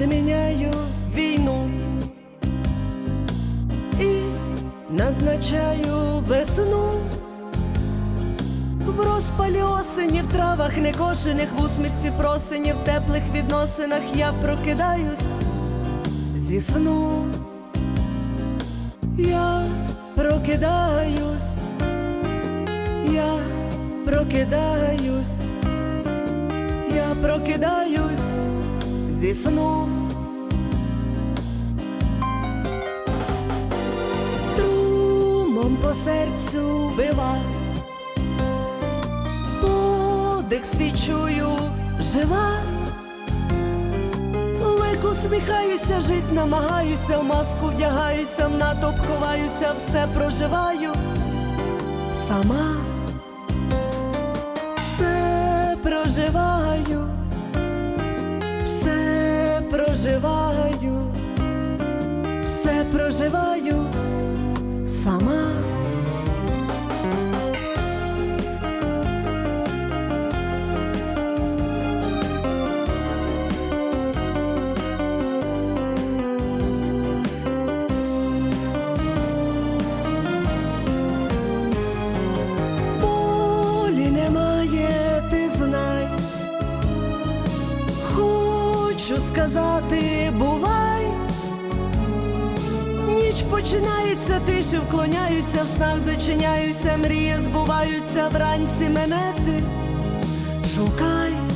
відміняю війну. І назначаю весну. В розпалі осені, в травах некошених, в усмішці просені, в теплих відносинах я прокидаюсь зі сну, я прокидаюсь, я прокидаюсь, я прокидаюсь зі сну. По серцю бива, подих свій чую жива. Лик усміхаюся, жить намагаюся, в маску вдягаюся, в натовп ховаюся, все проживаю сама, все проживаю, все проживаю, все проживаю сама. Сказати, бувай. Ніч починається, тиші вклоняюся, в снах зачиняюся, мрії збуваються, вранці мене ти шукай.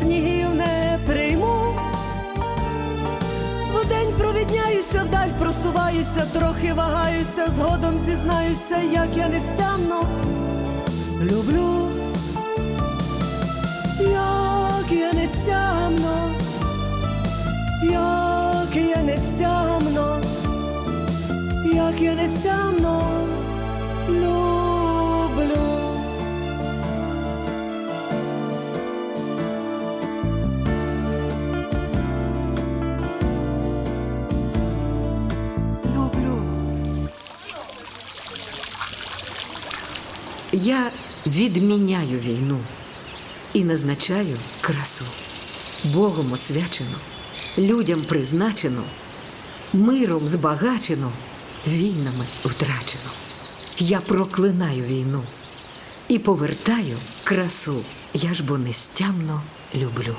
Снігів не прийму. Вдень провідняюся, вдаль просуваюся, трохи вагаюся, згодом зізнаюся, як я нестямно люблю, як я нестямно, як я нестямно, як я нестямно Я відміняю війну і назначаю красу. Богом освячено, людям призначено, миром збагачено, війнами втрачено. Я проклинаю війну і повертаю красу. Я ж бо нестямно люблю.